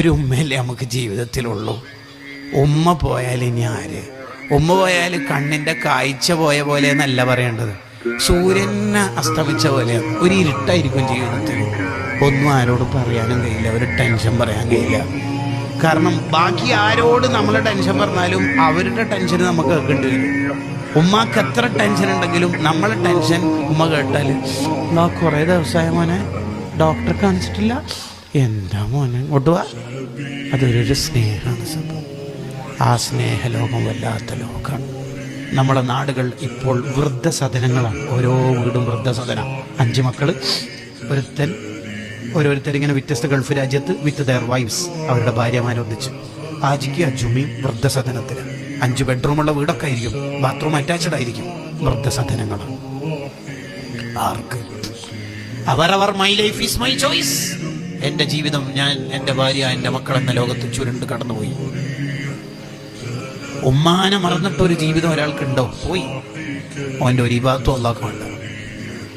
ഒരു ഉമ്മയല്ലേ നമുക്ക് ജീവിതത്തിലുള്ളൂ? ഉമ്മ പോയാൽ ഇനി ആര്? ഉമ്മ പോയാൽ കണ്ണിന്റെ കാഴ്ച പോയ പോലെ എന്നല്ല പറയേണ്ടത്. സൂര്യനെ അസ്തമിച്ച പോലെ ഒരു ഇരുട്ടായിരിക്കും ജീവിതത്തിൽ. ഒന്നും ആരോട് പറയാനും കഴിയില്ല. ഒരു ടെൻഷൻ പറയാൻ കഴിയില്ല. കാരണം ബാക്കി ആരോട് നമ്മൾ ടെൻഷൻ പറഞ്ഞാലും അവരുടെ ടെൻഷൻ നമുക്ക് കേൾക്കേണ്ടി വരും. ഉമ്മാക്ക് എത്ര ടെൻഷൻ ഉണ്ടെങ്കിലും നമ്മൾ ടെൻഷൻ ഉമ്മ കേട്ടാൽ കുറേ ദിവസമായ മോനെ ഡോക്ടറെ കാണിച്ചിട്ടില്ല. എന്താ മോനെ ഇങ്ങോട്ട് വാ. അതൊരു സ്നേഹമാണ് സംഭവം. ആ സ്നേഹലോകം വല്ലാത്ത ലോകമാണ്. നമ്മുടെ നാടുകൾ ഇപ്പോൾ വൃദ്ധസദനങ്ങളാണ്. ഓരോ വീടും വൃദ്ധസദനം. അഞ്ച് മക്കൾ ഒരുത്തൻ ഓരോരുത്തർ ഇങ്ങനെ വ്യത്യസ്ത ഗൾഫ് രാജ്യത്ത് വിത്ത് ദയർ വൈഫ്സ് അവരുടെ ഭാര്യമാരൊന്നിച്ച് ആജിക്ക് അജുമിയും വൃദ്ധസദനത്തിന്. അഞ്ച് ബെഡ്റൂമുള്ള വീടൊക്കെ ആയിരിക്കും. ബാത്റൂം അറ്റാച്ച്ഡ് ആയിരിക്കും. വൃദ്ധസദനങ്ങളാണ്. ആർക്ക്? അവർ അവർ my life is my choice എന്റെ ജീവിതം ഞാൻ എന്റെ ഭാര്യ എന്റെ മക്കൾ എന്ന ലോകത്ത് ചുരുണ്ട് കടന്നുപോയി. ഉമ്മാനെ മറന്നിട്ട് ഒരു ജീവിതം ഒരാൾക്കുണ്ടോ? പോയി. അവന്റെ ഒരു വിഭാഗത്തും അള്ളാഹ്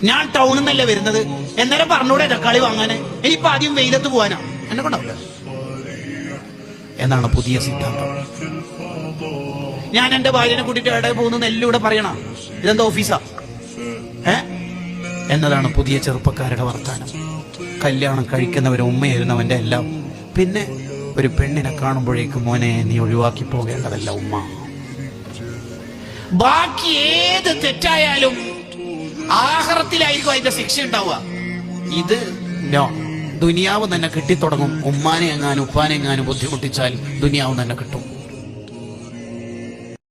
ഞാൻ ടൗണിൽ നിന്നല്ലേ വരുന്നത്? എന്നേരം പറഞ്ഞൂടെ തക്കാളി വാങ്ങാന്? ഇനിയിപ്പോ ആദ്യം വെയിലത്ത് പോവാനാ. എന്നെ കൊണ്ടാവില്ല എന്നാണ് പുതിയ സിദ്ധാന്തം. ഞാൻ എന്റെ ഭാര്യനെ കൂട്ടിട്ട് എവിടെ പോകുന്നു നെല്ലൂടെ പറയണ? ഇതെന്താ ഓഫീസാ ഏ? എന്നതാണ് പുതിയ ചെറുപ്പക്കാരുടെ വർത്താനം. കല്യാണം കഴിക്കുന്നവരും ഉമ്മയായിരുന്നവന്റെ എല്ലാം. പിന്നെ ഒരു പെണ്ണിനെ കാണുമ്പോഴേക്കും മോനെ നീ ഒഴിവാക്കി പോകേണ്ടതല്ല ഉമ്മ. ബാക്കി ഏത് തെറ്റായാലും ആഹാരത്തിലായിരിക്കും അതിന്റെ ശിക്ഷ ഉണ്ടാവുക. ഇത് നോ ദുനിയാവ് തന്നെ കിട്ടിത്തുടങ്ങും. ഉമ്മാനെ എങ്ങാനും ഉപ്പാനെ എങ്ങാനും ബുദ്ധിമുട്ടിച്ചാൽ ദുനിയാവ് തന്നെ കിട്ടും.